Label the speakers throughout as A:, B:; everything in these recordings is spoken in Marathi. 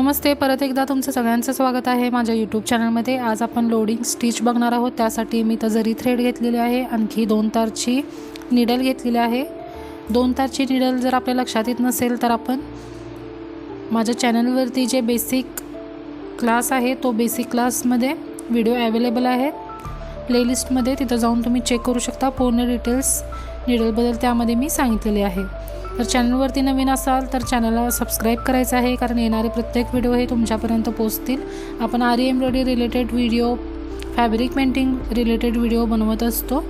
A: नमस्ते परत एकदा तुमचं सगळ्यांचं स्वागत आहे माझ्या यूट्यूब चॅनलमध्ये आज आपण लोडिंग स्टिच बघणार आहोत. त्यासाठी मी तर जरी थ्रेड घेतलेली आहे आणखी दोन तारची निडल घेतलेली आहे. दोन तारची निडल जर आपल्या लक्षात येत नसेल तर आपण माझ्या चॅनलवरती जे बेसिक क्लास आहे तो बेसिक क्लासमध्ये व्हिडिओ अवेलेबल आहे. प्लेलिस्टमध्ये तिथं जाऊन तुम्ही चेक करू शकता. पूर्ण डिटेल्स निडलबद्दल त्यामध्ये मी सांगितलेले आहे. तर चॅनलवरती नवीन असाल तर चॅनलला सबस्क्राईब करायचं आहे कारण येणारे प्रत्येक व्हिडिओ हे तुमच्यापर्यंत पोचतील आपण aari embroidery related video fabric painting related video बनवत असतो.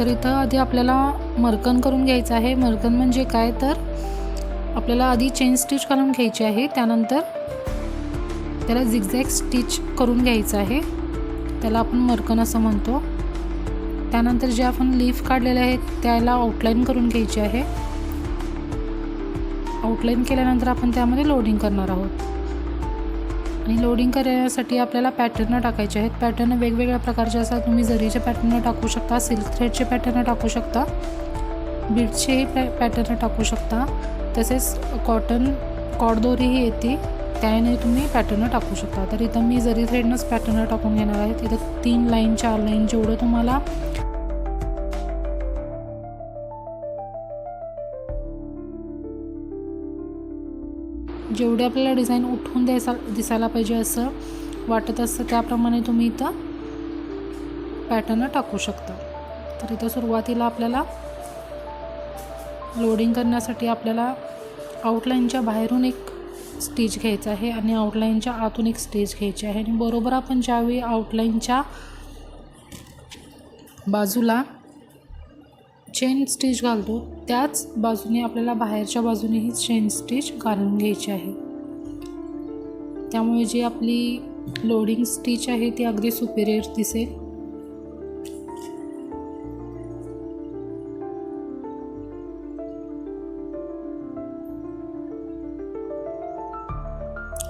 A: तर इथं आधी आपल्याला मर्कन करून घ्यायचं आहे. मर्कन म्हणजे काय? तर आपल्याला आधी चेन स्टिच करून घ्यायची आहे. त्यानंतर त्याला झिगझॅग स्टिच करून घ्यायचं आहे. त्याला आपण मर्कन असं म्हणतो. त्यानंतर जे आपण लीफ काढलेले आहेत त्याला आउटलाईन करून घ्यायची आहे. आउटलाईन केल्यानंतर आपण त्यामध्ये लोडिंग करणार आहोत. आणि लोडिंग करण्यासाठी आपल्याला पॅटर्न टाकायचे आहेत. पॅटर्न वेगवेगळ्या प्रकारचे असतात. तुम्ही जरीचे पॅटर्न टाकू शकता सिल्क थ्रेडचे पॅटर्न टाकू शकता बीड्सचेही पॅ पॅटर्न टाकू शकता. तसेच कॉटन कॉडदोरीही येते. त्याने तुम्ही पॅटर्न टाकू शकता. तर इथं मी जरी थ्रेडनंच पॅटर्न टाकून घेणार आहे तिथं तीन लाईन चार लाईन जेवढं तुम्हाला जेवढे आपल्याला डिझाईन उठून द्यायचा दिसायला पाहिजे असं वाटत असतं त्याप्रमाणे तुम्ही इथं पॅटर्न टाकू शकता. तर इथं सुरुवातीला आपल्याला लोडिंग करण्यासाठी आपल्याला आउटलाईनच्या बाहेरून एक स्टिच घ्यायचं आहे आणि आउटलाईनच्या आतून एक स्टिच घ्यायची आहे. आणि बरोबर आपण ज्यावेळी आउटलाईनच्या बाजूला चेन स्टिच घालतो त्याच बाजूने आपल्याला बाहेरच्या बाजूनेही चेन स्टिच घालून घ्यायची आहे. त्यामुळे जी आपली लोडिंग स्टिच आहे ती अगदी सुपेरियर दिसेल.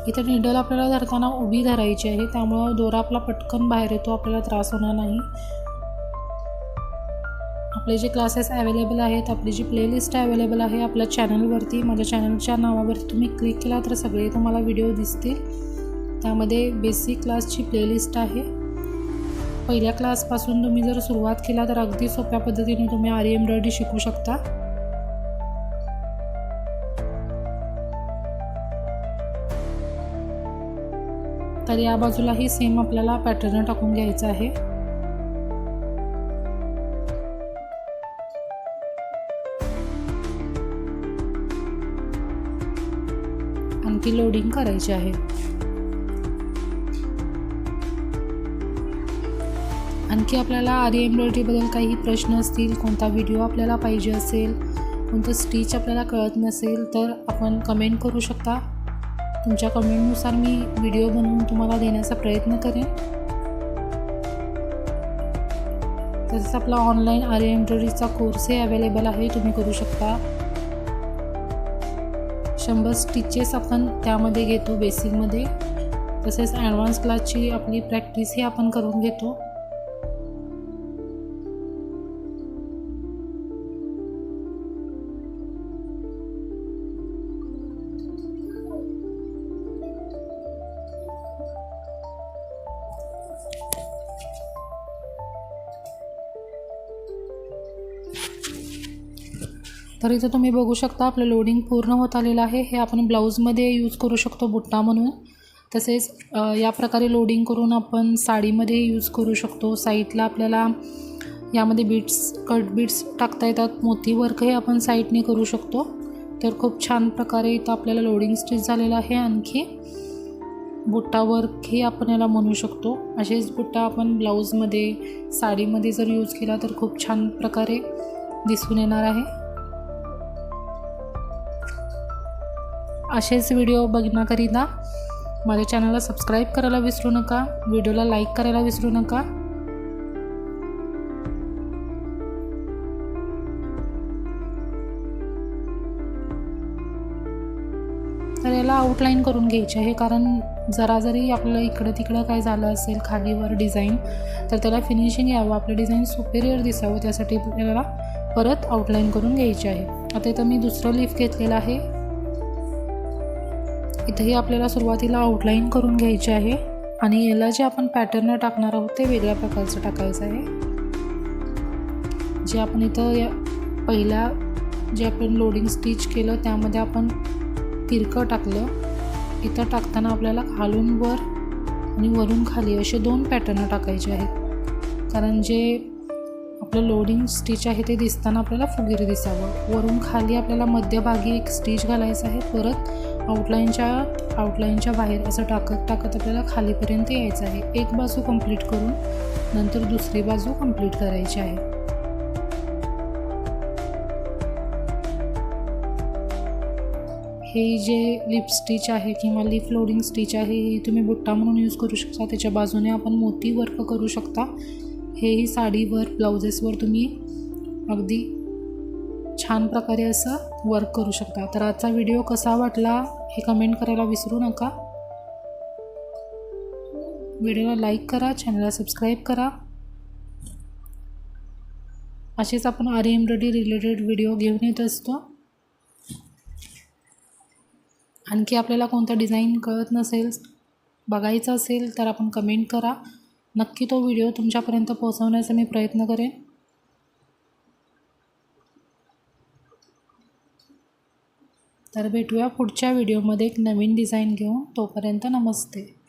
A: इथे निडल आपल्याला धरताना उभी धरायची आहे त्यामुळं दोरा आपला पटकन बाहेर येतो आपल्याला त्रास होणार नाही. आपले जे क्लासेस अवेलेबल आहेत आपली जी प्लेलिस्ट अवेलेबल आहे आपल्या चॅनलवरती माझ्या चॅनलच्या नावावरती तुम्ही क्लिक केला तर सगळे तुम्हाला व्हिडिओ दिसतील. त्यामध्ये बेसिक क्लासची प्लेलिस्ट आहे. पहिल्या क्लासपासून तुम्ही जर सुरुवात केला तर अगदी सोप्या पद्धतीने तुम्ही आरी एम्ब्रॉयडरी शिकू शकता. तर या बाजूलाही सेम आपल्याला पॅटर्न टाकून घ्यायचं आहे. आणखी लोडिंग करायची आहे. आणखी आपल्याला आरी एम्ब्रॉयडरीबद्दल काही प्रश्न असतील कोणता व्हिडिओ आपल्याला पाहिजे असेल कोणतं स्टिच आपल्याला कळत नसेल तर आपण कमेंट करू शकता. तुमच्या कमेंटनुसार मी व्हिडिओ बनवून तुम्हाला देण्याचा प्रयत्न करेन. तसेच आपला ऑनलाईन आरी एम्ब्रॉयडरीचा कोर्सही अवेलेबल आहे तुम्ही करू शकता. शंभर स्टिचेस आपण त्यामध्ये घेतो बेसिकमध्ये तसेच ॲडव्हान्स क्लासची आपली प्रॅक्टिसही आपण करून घेतो. तर इथं तुम्ही बघू शकता आपलं लोडिंग पूर्ण होत आलेलं आहे. हे आपण ब्लाऊजमध्ये यूज करू शकतो बुट्टा म्हणून. तसेच या प्रकारे लोडिंग करून आपण साडीमध्ये यूज करू शकतो. साईडला आपल्याला यामध्ये बीट्स कट बीट्स टाकता येतात. मोती वर्कही आपण साईडने करू शकतो. तर खूप छान प्रकारे इथं आपल्याला लोडिंग स्टिच झालेलं आहे. आणखी बुट्टा वर्क हे आपण याला म्हणू शकतो. असेच बुट्टा आपण ब्लाऊजमध्ये साडीमध्ये जर यूज केला तर खूप छान प्रकारे दिसून येणार आहे. असेच व्हिडिओ बघण्याकरिता माझ्या चॅनलला सबस्क्राईब करायला विसरू नका व्हिडिओला लाईक करायला विसरू नका. तर याला आउटलाईन करून घ्यायची आहे कारण जरा जरी आपलं इकडं तिकडं काय झालं असेल खालीवर डिझाईन तर त्याला फिनिशिंग यावं आपलं डिझाईन सुपेरियर दिसावं त्यासाठी आपल्याला परत आउटलाईन करून घ्यायची आहे. आता इथं मी दुसरं लीफ घेतलेलं आहे. इथंही आपल्याला सुरुवातीला आउटलाईन करून घ्यायची आहे. आणि याला जे आपण पॅटर्न टाकणार आहोत ते वेगळ्या प्रकारचं टाकायचं आहे. जे आपण इथं या पहिल्या जे आपण लोडिंग स्टिच केलं त्यामध्ये आपण तिरकं टाकलं. इथं टाकताना आपल्याला खालून वर आणि वरून खाली असे दोन पॅटर्न टाकायचे आहेत. कारण जे आपलं लोडिंग स्टिच आहे ते दिसताना आपल्याला फुगीर दिसावं. वरून खाली आपल्याला मध्यभागी एक स्टिच घालायचं आहे. परत आउटलाईनच्या आउटलाईनच्या बाहेर असं टाकत टाकत आपल्याला खालीपर्यंत यायचं आहे. एक बाजू कंप्लीट करून नंतर दुसरी बाजू कंप्लीट करायची आहे. हे जे लिप स्टिच आहे किंवा लिप लोडिंग स्टिच आहे हे तुम्ही बुट्टा म्हणून यूज करू शकता. त्याच्या बाजूने आपण मोती वर्क करू शकता. हेही साडीवर ब्लाउजेसवर तुम्ही अगदी छान प्रकारे असं वर्क करू शकता. तर आजचा व्हिडिओ कसा वाटला हे कमेंट करायला विसरू नका. व्हिडिओला लाईक करा चॅनलला सबस्क्राईब करा. असेच आपण आरी एम्ब्रॉयडरी रिलेटेड व्हिडिओ घेऊन येत असतो. आणखी आपल्याला कोणतं डिझाईन कळत नसेल बघायचं असेल तर आपण कमेंट करा. नक्की तो व्हिडिओ तुमच्यापर्यंत पोहोचवण्याचा मी प्रयत्न करेन. तर भेटूया पुढच्या व्हिडिओमध्ये. एक नवीन डिझाईन घेऊन तोपर्यंत नमस्ते.